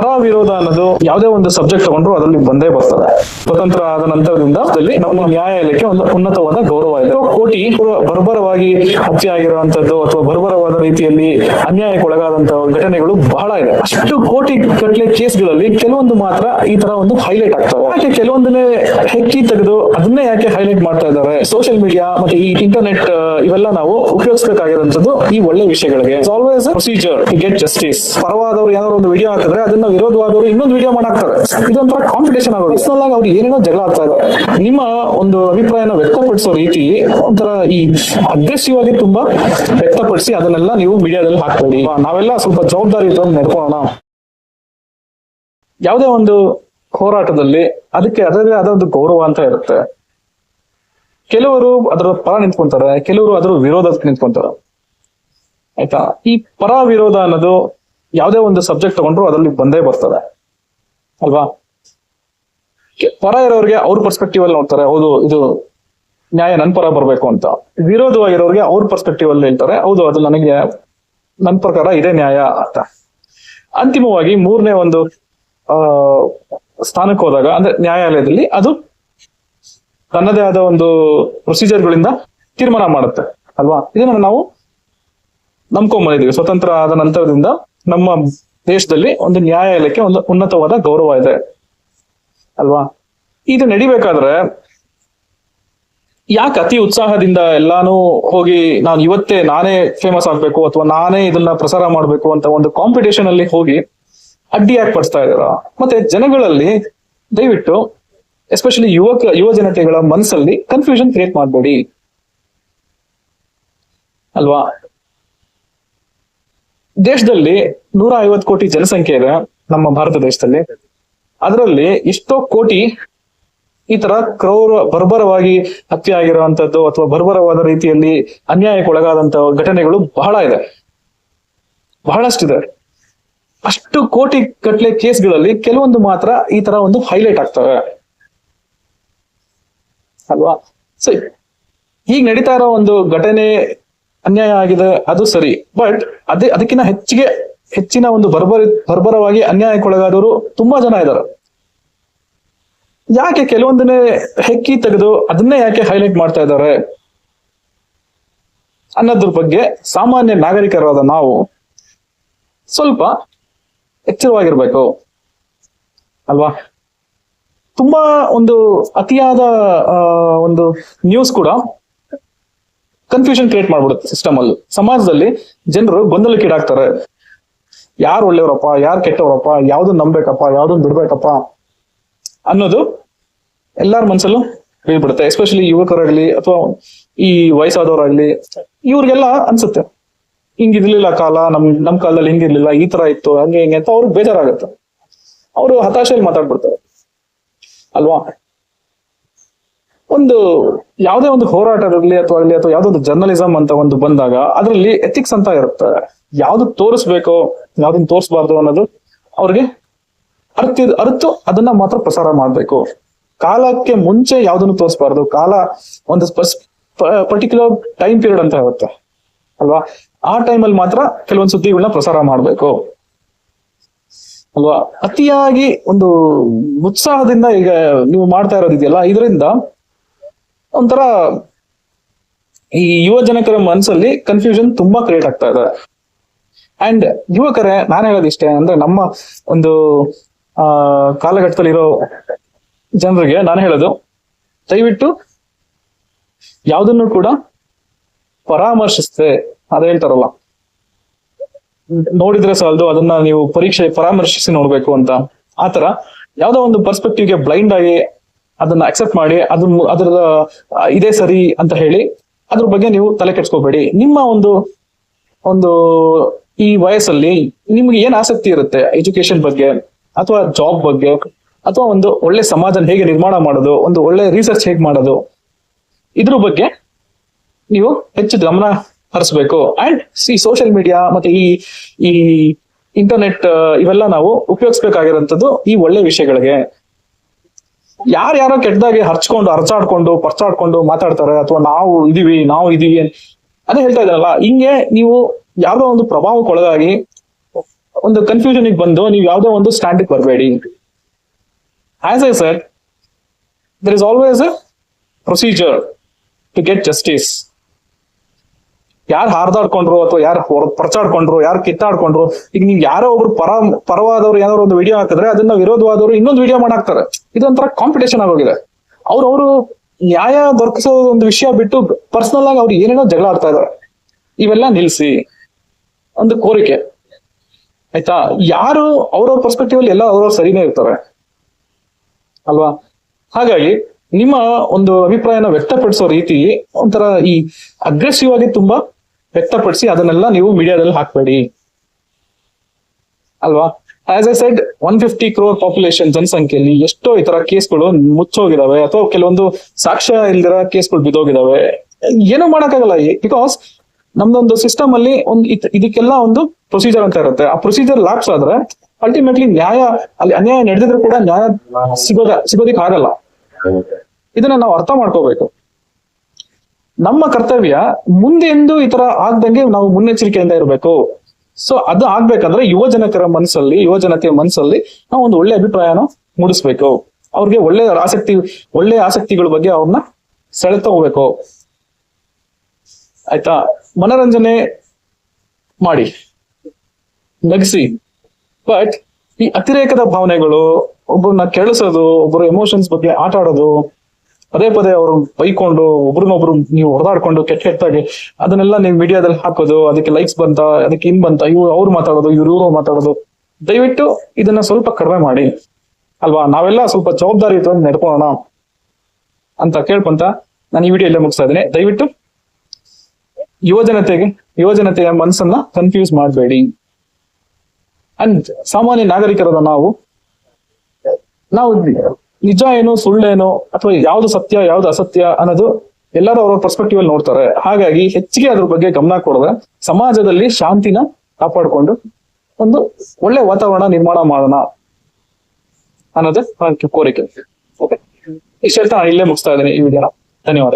ಪರ ವಿರೋಧ ಅನ್ನೋದು ಯಾವುದೇ ಒಂದು ಸಬ್ಜೆಕ್ಟ್ ತಗೊಂಡ್ರು ಅದರಲ್ಲಿ ಬಂದೇ ಬರ್ತದೆ. ಸ್ವತಂತ್ರ ಆದ ನಂತರದಿಂದ ನಮ್ಮ ನ್ಯಾಯಾಲಯಕ್ಕೆ ಒಂದು ಉನ್ನತವಾದ ಗೌರವ ಇದೆ. ಕೋಟಿ ಬರ್ಬರವಾಗಿ ಹತ್ಯೆ ಆಗಿರುವಂತದ್ದು ಅಥವಾ ಬರ್ಬರವಾದ ರೀತಿಯಲ್ಲಿ ಅನ್ಯಾಯಕ್ಕೊಳಗಾದಂತಹ ಘಟನೆಗಳು ಬಹಳ ಇದೆ. ಅಷ್ಟು ಕೋಟಿ ಗಟ್ಟಲೆ ಕೇಸ್ಗಳಲ್ಲಿ ಕೆಲವೊಂದು ಮಾತ್ರ ಈ ತರ ಒಂದು ಹೈಲೈಟ್ ಆಗ್ತವೆ. ಯಾಕೆ ಕೆಲವೊಂದನ್ನೇ ಹೆಕ್ಕಿ ತೆಗೆದು ಅದನ್ನೇ ಯಾಕೆ ಹೈಲೈಟ್ ಮಾಡ್ತಾ ಇದ್ದಾರೆ? ಸೋಷಿಯಲ್ ಮೀಡಿಯಾ ಮತ್ತೆ ಈ ಇಂಟರ್ನೆಟ್ ಇವೆಲ್ಲ ನಾವು ಉಪಯೋಗಿಸಬೇಕಾಗಿರುವಂತದ್ದು ಈ ಒಳ್ಳೆ ವಿಷಯಗಳಿಗೆ. Always procedure to get justice ಪರವಾದವರು ಏನಾದ್ರು ಒಂದು ವಿಡಿಯೋ ಹಾಕಿದ್ರೆ ಅದನ್ನ ವಿರೋಧವಾದವರು ಇನ್ನೊಂದು ವಿಡಿಯೋ ಮಾಡಾಕ್ತಾರೆ. ಇದೊಂಥರ ಕಾಂಪಿಟೇಷನ್ ಆಗೋದು. ಪರ್ಸನಲ್ ಆಗಿ ಅವ್ರಿಗೆ ಏನೇನೋ ಜಗಳ ಆಗ್ತಾ ಇದೆ. ನಿಮ್ಮ ಒಂದು ಅಭಿಪ್ರಾಯನ ವ್ಯಕ್ತಪಡಿಸೋ ರೀತಿ ಒಂಥರ ಈ ಅಗ್ರೆಸಿವ್ ಆಗಿ ತುಂಬಾ ವ್ಯಕ್ತಪಡಿಸಿ ಅದನ್ನೆಲ್ಲ ನೀವು ಮೀಡಿಯಾದಲ್ಲಿ ಹಾಕ್ಬೇಡಿ. ನಾವೆಲ್ಲ ಸ್ವಲ್ಪ ಜವಾಬ್ದಾರಿ ನಡ್ಕೊಳ್ಳೋಣ. ಯಾವುದೇ ಒಂದು ಹೋರಾಟದಲ್ಲಿ ಅದಕ್ಕೆ ಅದರದೇ ಆದ ಒಂದು ಗೌರವ ಅಂತ ಇರುತ್ತೆ. ಕೆಲವರು ಅದರ ಪರ ನಿಂತ್ಕೊಂತಾರೆ, ಕೆಲವರು ಅದರ ವಿರೋಧಕ್ಕೆ ನಿಂತ್ಕೊಂತಾರೆ. ಆಯ್ತಾ? ಈ ಪರ ವಿರೋಧ ಅನ್ನೋದು ಯಾವುದೇ ಒಂದು ಸಬ್ಜೆಕ್ಟ್ ತಗೊಂಡ್ರು ಅದರಲ್ಲಿ ಬಂದೇ ಬರ್ತದೆ. ಅಲ್ವಾ? ಪರ ಇರೋರಿಗೆ ಅವ್ರ ಪರ್ಸ್ಪೆಕ್ಟಿವ್ ಅಲ್ಲಿ ನೋಡ್ತಾರೆ, ಹೌದು, ಇದು ನ್ಯಾಯ ನನ್ ಪರ ಬರ್ಬೇಕು ಅಂತ. ವಿರೋಧವಾಗಿರೋರಿಗೆ ಅವ್ರ ಪರ್ಸ್ಪೆಕ್ಟಿವ್ ಅಲ್ಲಿ ಹೇಳ್ತಾರೆ, ಹೌದು, ಅದು ನನಗೆ ನನ್ ಪ್ರಕಾರ ಇದೇ ನ್ಯಾಯ ಅಂತ. ಅಂತಿಮವಾಗಿ ಮೂರನೇ ಒಂದು, ಆ, ಸ್ಥಾನಕ್ಕೆ ಹೋದಾಗ, ಅಂದ್ರೆ ನ್ಯಾಯಾಲಯದಲ್ಲಿ ಅದು ತನ್ನದೇ ಆದ ಒಂದು ಪ್ರೊಸೀಜರ್ ಗಳಿಂದ ತೀರ್ಮಾನ ಮಾಡುತ್ತೆ. ಅಲ್ವಾ? ಇದನ್ನ ನಾವು ನಂಬ್ಕೊಂಡ್ ಬಂದಿದ್ದೀವಿ. ಸ್ವತಂತ್ರ ಆದ ನಂತರದಿಂದ ನಮ್ಮ ದೇಶದಲ್ಲಿ ಒಂದು ನ್ಯಾಯಾಲಯಕ್ಕೆ ಒಂದು ಉನ್ನತವಾದ ಗೌರವ ಇದೆ. ಅಲ್ವಾ? ಇದು ನಡಿಬೇಕಾದ್ರೆ ಯಾಕೆ ಅತಿ ಉತ್ಸಾಹದಿಂದ ಎಲ್ಲಾನು ಹೋಗಿ ನಾನು ಇವತ್ತೇ ನಾನೇ ಫೇಮಸ್ ಆಗ್ಬೇಕು ಅಥವಾ ನಾನೇ ಇದನ್ನ ಪ್ರಸಾರ ಮಾಡ್ಬೇಕು ಅಂತ ಒಂದು ಕಾಂಪಿಟೇಷನ್ ಅಲ್ಲಿ ಹೋಗಿ ಅಡ್ಡಿ ಯಾಕೆ ಪಡಿಸ್ತಾ ಇದಾರ ಮತ್ತೆ ಜನಗಳಲ್ಲಿ ದಯವಿಟ್ಟು ಎಸ್ಪೆಷಲಿ ಯುವಕ ಯುವ ಜನತೆಗಳ ಮನಸ್ಸಲ್ಲಿ ಕನ್ಫ್ಯೂಷನ್ ಕ್ರಿಯೇಟ್ ಮಾಡಬೇಡಿ. ಅಲ್ವಾ? ದೇಶದಲ್ಲಿ ನೂರ ಐವತ್ತು ಕೋಟಿ ಜನಸಂಖ್ಯೆ ಇದೆ ನಮ್ಮ ಭಾರತ ದೇಶದಲ್ಲಿ. ಅದರಲ್ಲಿ ಇಷ್ಟೋ ಕೋಟಿ ಈ ತರ ಕ್ರೌರ, ಬರ್ಬರವಾಗಿ ಹತ್ಯೆ ಆಗಿರುವಂತದ್ದು ಅಥವಾ ಬರ್ಬರವಾದ ರೀತಿಯಲ್ಲಿ ಅನ್ಯಾಯಕ್ಕೊಳಗಾದಂತ ಘಟನೆಗಳು ಬಹಳ ಇದೆ. ಬಹಳಷ್ಟಿದೆ. ಅಷ್ಟು ಕೋಟಿ ಕಟ್ಲೆ ಕೇಸ್ಗಳಲ್ಲಿ ಕೆಲವೊಂದು ಮಾತ್ರ ಈ ತರ ಒಂದು ಹೈಲೈಟ್ ಆಗ್ತವೆ. ಅಲ್ವಾ? ಸೊ ಈಗ ನಡೀತಾ ಇರೋ ಒಂದು ಘಟನೆ ಅನ್ಯಾಯ ಆಗಿದೆ, ಅದು ಸರಿ. ಬಟ್ ಅದೇ, ಅದಕ್ಕಿಂತ ಹೆಚ್ಚಿಗೆ, ಹೆಚ್ಚಿನ ಒಂದು ಬರ್ಬರ, ಬರ್ಬರವಾಗಿ ಅನ್ಯಾಯಕ್ಕೊಳಗಾದವರು ತುಂಬಾ ಜನ ಇದ್ದಾರೆ. ಯಾಕೆ ಕೆಲವೊಂದನ್ನೇ ಹೆಕ್ಕಿ ತೆಗೆದು ಅದನ್ನೇ ಯಾಕೆ ಹೈಲೈಟ್ ಮಾಡ್ತಾ ಇದ್ದಾರೆ? ಅನ್ನೋದ್ರ ಬಗ್ಗೆ ಸಾಮಾನ್ಯ ನಾಗರಿಕರಾದ ನಾವು ಸ್ವಲ್ಪ ಎಚ್ಚರವಾಗಿರ್ಬೇಕು. ಅಲ್ವಾ? ತುಂಬಾ ಒಂದು ಅತಿಯಾದ ಒಂದು ನ್ಯೂಸ್ ಕೂಡ ಕನ್ಫ್ಯೂಷನ್ ಕ್ರಿಯೇಟ್ ಮಾಡ್ಬಿಡುತ್ತೆ ಸಿಸ್ಟಮ್ ಅಲ್ಲಿ. ಸಮಾಜದಲ್ಲಿ ಜನರು ಗೊಂದಲಕ್ಕೀಡಾಗ್ತಾರೆ. ಯಾರು ಒಳ್ಳೆಯವರಪ್ಪ, ಯಾರು ಕೆಟ್ಟವರಪ್ಪ ಯಾವ್ದನ್ನ ನಂಬೇಕಪ್ಪ ಯಾವ್ದನ್ನ ಬಿಡ್ಬೇಕಪ್ಪ ಅನ್ನೋದು ಎಲ್ಲಾರ ಮನ್ಸಲ್ಲೂ ಬೀಳ್ಬಿಡುತ್ತೆ ಎಸ್ಪೆಷಲಿ ಯುವಕರಾಗ್ಲಿ ಅಥವಾ ಈ ವಯಸ್ಸಾದವರಾಗ್ಲಿ, ಇವ್ರಿಗೆಲ್ಲ ಅನ್ಸುತ್ತೆ. ಹಿಂಗಿರ್ಲಿಲ್ಲ ಕಾಲ, ನಮ್ ನಮ್ ಕಾಲದಲ್ಲಿ ಹಿಂಗಿರ್ಲಿಲ್ಲ, ಈ ತರ ಇತ್ತು, ಹಂಗೆ ಹಿಂಗೆ ಅಂತ ಅವ್ರಿಗೆ ಬೇಜಾರಾಗುತ್ತೆ. ಅವರು ಹತಾಶೆಯಲ್ಲಿ ಮಾತಾಡ್ಬಿಡ್ತಾರೆ. ಅಲ್ವಾ? ಒಂದು ಯಾವುದೇ ಒಂದು ಹೋರಾಟ ಇರಲಿ ಅಥವಾ ಆಗಲಿ ಅಥವಾ ಯಾವುದೋ ಒಂದು ಜರ್ನಲಿಸಂ ಅಂತ ಒಂದು ಬಂದಾಗ ಅದರಲ್ಲಿ ಎಥಿಕ್ಸ್ ಅಂತ ಇರುತ್ತೆ. ಯಾವ್ದು ತೋರಿಸ್ಬೇಕು, ಯಾವ್ದನ್ನ ತೋರಿಸ್ಬಾರ್ದು ಅನ್ನೋದು ಅವ್ರಿಗೆ ಅರ್ಥ ಅರ್ಥ ಅದನ್ನ ಮಾತ್ರ ಪ್ರಸಾರ ಮಾಡ್ಬೇಕು. ಕಾಲಕ್ಕೆ ಮುಂಚೆ ಯಾವ್ದನ್ನು ತೋರಿಸ್ಬಾರ್ದು? ಕಾಲ ಒಂದು ಪರ್ಟಿಕ್ಯುಲರ್ ಟೈಮ್ ಪೀರಿಯಡ್ ಅಂತ ಇರುತ್ತೆ. ಅಲ್ವಾ? ಆ ಟೈಮಲ್ಲಿ ಮಾತ್ರ ಕೆಲವೊಂದು ಸುದ್ದಿಗಳನ್ನ ಪ್ರಸಾರ ಮಾಡ್ಬೇಕು. ಅಲ್ವಾ? ಅತಿಯಾಗಿ ಒಂದು ಉತ್ಸಾಹದಿಂದ ಈಗ ನೀವು ಮಾಡ್ತಾ ಇರೋದಿದೆಯಲ್ಲ, ಇದರಿಂದ ಒಂಥರ ಈ ಯುವ ಜನಕರ ಮನಸ್ಸಲ್ಲಿ ಕನ್ಫ್ಯೂಷನ್ ತುಂಬಾ ಕ್ರಿಯೇಟ್ ಆಗ್ತಾ ಇದೆ. ಅಂಡ್ ಯುವಕರೇ, ನಾನು ಹೇಳೋದು ಇಷ್ಟೇ, ಅಂದ್ರೆ ನಮ್ಮ ಒಂದು, ಆ, ಕಾಲಘಟ್ಟದಲ್ಲಿರೋ ಜನರಿಗೆ ನಾನು ಹೇಳೋದು, ದಯವಿಟ್ಟು ಯಾವುದನ್ನು ಕೂಡ ಪರಾಮರ್ಶಿಸದೆ, ಅದ ಹೇಳ್ತಾರಲ್ಲ. ನೋಡಿದ್ರೆ ಸಾಲದು, ಅದನ್ನ ನೀವು ಪರೀಕ್ಷೆ, ಪರಾಮರ್ಶಿಸಿ ನೋಡ್ಬೇಕು ಅಂತ. ಆತರ ಯಾವ್ದೋ ಒಂದು ಪರ್ಸ್ಪೆಕ್ಟಿವ್ಗೆ ಬ್ಲೈಂಡ್ ಆಗಿ ಅದನ್ನ ಅಕ್ಸೆಪ್ಟ್ ಮಾಡಿ ಅದ್ರ ಮು- ಅದ್ರದ ಇದೇ ಸರಿ ಅಂತ ಹೇಳಿ ಅದ್ರ ಬಗ್ಗೆ ನೀವು ತಲೆ ಕೆಡ್ಸ್ಕೋಬೇಡಿ. ನಿಮ್ಮ ಒಂದು ಒಂದು ಈ ವಯಸ್ಸಲ್ಲಿ ನಿಮ್ಗೆ ಏನ್ ಆಸಕ್ತಿ ಇರುತ್ತೆ? ಎಜುಕೇಶನ್ ಬಗ್ಗೆ ಅಥವಾ ಜಾಬ್ ಬಗ್ಗೆ ಅಥವಾ ಒಂದು ಒಳ್ಳೆ ಸಮಾಜನ ಹೇಗೆ ನಿರ್ಮಾಣ ಮಾಡೋದು, ಒಂದು ಒಳ್ಳೆ ರಿಸರ್ಚ್ ಹೇಗೆ ಮಾಡೋದು, ಇದ್ರ ಬಗ್ಗೆ ನೀವು ಹೆಚ್ಚು ಗಮನ ಹರಿಸ್ಬೇಕು. ಅಂಡ್ ಈ ಸೋಷಿಯಲ್ ಮೀಡಿಯಾ ಮತ್ತೆ ಈ ಈ ಇಂಟರ್ನೆಟ್ ಇವೆಲ್ಲ ನಾವು ಉಪಯೋಗಿಸ್ಬೇಕಾಗಿರೋಂಥದ್ದು ಈ ಒಳ್ಳೆ ವಿಷಯಗಳಿಗೆ. ಯಾರ್ಯಾರೋ ಕೆಟ್ಟದಾಗಿ ಹರ್ಚ್ಕೊಂಡು, ಹರ್ಚಾಡ್ಕೊಂಡು, ಪರ್ಚಾಡ್ಕೊಂಡು ಮಾತಾಡ್ತಾರೆ ಅಥವಾ ನಾವು ಇದೀವಿ ನಾವು ಇದೀವಿ ಅದೇ ಹೇಳ್ತಾ ಇದ್ದಾರಲ್ಲ, ಹಿಂಗೆ ನೀವು ಯಾವ್ದೋ ಒಂದು ಪ್ರಭಾವಕ್ಕೊಳಗಾಗಿ ಒಂದು ಕನ್ಫ್ಯೂಷನ್ ಬಂದು ನೀವು ಯಾವ್ದೋ ಒಂದು ಸ್ಟ್ಯಾಂಡ್ ಬರಬೇಡಿ as I sir there is always a procedure to get justice ಯಾರು ಹಾರ್ದಾಡ್ಕೊಂಡ್ರು ಅಥವಾ ಯಾರು ಪ್ರಚಾಡ್ಕೊಂಡ್ರು, ಯಾರು ಕಿತ್ತಾಡ್ಕೊಂಡ್ರು, ಈಗ ನೀವು ಯಾರೋ ಒಬ್ರು ಪರ, ಪರವಾದವ್ರು ಏನಾದ್ರು ಒಂದು ವಿಡಿಯೋ ಹಾಕಿದ್ರೆ ಅದನ್ನ ವಿರೋಧವಾದವರು ಇನ್ನೊಂದು ವಿಡಿಯೋ ಮಾಡಾಕ್ತಾರೆ. ಇದೊಂಥರ ಕಾಂಪಿಟೇಷನ್ ಆಗೋಗಿದೆ. ಅವ್ರು ಅವರು ನ್ಯಾಯ ದೊರಕಿಸೋ ಒಂದು ವಿಷಯ ಬಿಟ್ಟು ಪರ್ಸನಲ್ ಆಗಿ ಅವ್ರು ಏನೇನೋ ಜಗಳ ಆಡ್ತಾ ಇದಾರೆ. ಇವೆಲ್ಲ ನಿಲ್ಸಿ ಒಂದು ಕೋರಿಕೆ. ಆಯ್ತಾ? ಯಾರು ಅವ್ರವ್ರ ಪರ್ಸ್ಪೆಕ್ಟಿವ್ ಅಲ್ಲಿ ಎಲ್ಲ ಅವ್ರವ್ರ ಸರಿನೇ ಇರ್ತಾರೆ. ಅಲ್ವಾ? ಹಾಗಾಗಿ ನಿಮ್ಮ ಒಂದು ಅಭಿಪ್ರಾಯನ ವ್ಯಕ್ತಪಡಿಸೋ ರೀತಿ ಒಂಥರ ಈ ಅಗ್ರೆಸಿವ್ ಆಗಿ ತುಂಬಾ ವ್ಯಕ್ತಪಡಿಸಿ ಅದನ್ನೆಲ್ಲ ನೀವು ಮೀಡಿಯಾದಲ್ಲಿ ಹಾಕ್ಬೇಡಿ. ಅಲ್ವಾ? As a side one fifty crore population ಜನಸಂಖ್ಯೆಯಲ್ಲಿ ಎಷ್ಟೋ ಈ ತರ ಕೇಸ್ಗಳು ಮುಚ್ಚೋಗಿದಾವೆ ಅಥವಾ ಕೆಲವೊಂದು ಸಾಕ್ಷ್ಯ ಇಲ್ದಿರ ಕೇಸ್ಗಳು ಬಿದ್ದೋಗಿದಾವೆ. ಏನು ಮಾಡಕ್ಕಾಗಲ್ಲ ಬಿಕಾಸ್ ನಮ್ದೊಂದು ಸಿಸ್ಟಮ್ ಅಲ್ಲಿ ಒಂದು ಇದ್- ಇದಕ್ಕೆಲ್ಲ ಒಂದು ಪ್ರೊಸೀಜರ್ ಅಂತ ಇರುತ್ತೆ. ಆ ಪ್ರೊಸೀಜರ್ ಲ್ಯಾಪ್ಸ್ ಆದ್ರೆ ಅಲ್ಟಿಮೇಟ್ಲಿ ನ್ಯಾಯ ಅಲ್ಲಿ ಅನ್ಯಾಯ ನಡೆದಿದ್ರು ಕೂಡ ನ್ಯಾಯ ಸಿಗೋದ ಸಿಗೋದಿಕ್ ಆಗಲ್ಲ. ಇದನ್ನ ನಾವು ಅರ್ಥ ಮಾಡ್ಕೋಬೇಕು. ನಮ್ಮ ಕರ್ತವ್ಯ ಮುಂದೆಂದು ಈ ತರ ಆಗ್ದಂಗೆ ನಾವು ಮುನ್ನೆಚ್ಚರಿಕೆಯಿಂದ ಇರಬೇಕು. ಸೊ ಅದು ಆಗ್ಬೇಕಂದ್ರೆ ಯುವ ಜನಕರ ಮನಸ್ಸಲ್ಲಿ ಯುವ ಜನತೆಯ ಮನಸ್ಸಲ್ಲಿ ನಾವು ಒಂದು ಒಳ್ಳೆ ಅಭಿಪ್ರಾಯನ ಮೂಡಿಸ್ಬೇಕು. ಅವ್ರಿಗೆ ಒಳ್ಳೆ ಆಸಕ್ತಿ, ಒಳ್ಳೆ ಆಸಕ್ತಿಗಳ ಬಗ್ಗೆ ಅವ್ರನ್ನ ಸೆಳೆತೋಗ್ಬೇಕು. ಆಯ್ತಾ? ಮನರಂಜನೆ ಮಾಡಿ. ನಗಿಸಿ. ಬಟ್ ಈ ಅತಿರೇಕದ ಭಾವನೆಗಳು, ಒಬ್ಬರನ್ನ ಕೆಳಿಸೋದು ಒಬ್ಬರ ಎಮೋಷನ್ಸ್ ಬಗ್ಗೆ ಆಟ ಆಡೋದು ಪದೇ ಪದೇ ಅವರು ಬೈಕೊಂಡು ಒಬ್ರನ್ನೊಬ್ರು ನೀವು ಹೊಡೆದಾಡ್ಕೊಂಡು ಕೆಟ್ಟ ಕೆಟ್ಟಾಗಿ ಅದನ್ನೆಲ್ಲ ನೀವು ಮೀಡಿಯಾದಲ್ಲಿ ಹಾಕೋದು, ಅದಕ್ಕೆ ಲೈಕ್ಸ್ ಬಂತ, ಅದಕ್ಕೆ ಇನ್ ಬಂತ, ಇವ್ರು, ಅವ್ರು ಮಾತಾಡೋದು, ಇವ್ರು ಇವ್ರು ಮಾತಾಡೋದು. ದಯವಿಟ್ಟು ಇದನ್ನ ಸ್ವಲ್ಪ ಕಡಿಮೆ ಮಾಡಿ. ಅಲ್ವಾ? ನಾವೆಲ್ಲ ಸ್ವಲ್ಪ ಜವಾಬ್ದಾರಿಯುತವಾಗಿ ನಡ್ಕೊಳೋಣ ಅಂತ ಕೇಳ್ಕೊಂತ ನಾನು ಈ ವಿಡಿಯೋ ಇಲ್ಲೇ ಮುಗಿಸ್ತಾ ಇದ್ದೀನಿ. ದಯವಿಟ್ಟು ಯುವ ಜನತೆಗೆ ಮನಸ್ಸನ್ನ ಕನ್ಫ್ಯೂಸ್ ಮಾಡಬೇಡಿ. ಅಂಡ್ ಸಾಮಾನ್ಯ ನಾಗರಿಕರಾದ ನಾವು ನಾವು ನಿಜ ಏನು ಸುಳ್ಳೇನೋ ಅಥವಾ ಯಾವ್ದು ಸತ್ಯ, ಯಾವ್ದು ಅಸತ್ಯ ಅನ್ನೋದು ಎಲ್ಲರೂ ಅವರ ಪರ್ಸ್ಪೆಕ್ಟಿವ್ ಅಲ್ಲಿ ನೋಡ್ತಾರೆ. ಹಾಗಾಗಿ ಹೆಚ್ಚಿಗೆ ಅದ್ರ ಬಗ್ಗೆ ಗಮನ ಕೊಡದೆ ಸಮಾಜದಲ್ಲಿ ಶಾಂತಿನ ಕಾಪಾಡಿಕೊಂಡು ಒಂದು ಒಳ್ಳೆ ವಾತಾವರಣ ನಿರ್ಮಾಣ ಮಾಡೋಣ ಅನ್ನೋದೇ ಕೋರಿಕೆ. ಓಕೆ ಇಷ್ಟ ಹೇಳ್ತಾ ಇಲ್ಲೇ ಮುಗಿಸ್ತಾ ಇದ್ದೀನಿ ಈ ವಿಡಿಯೋನ. ಧನ್ಯವಾದ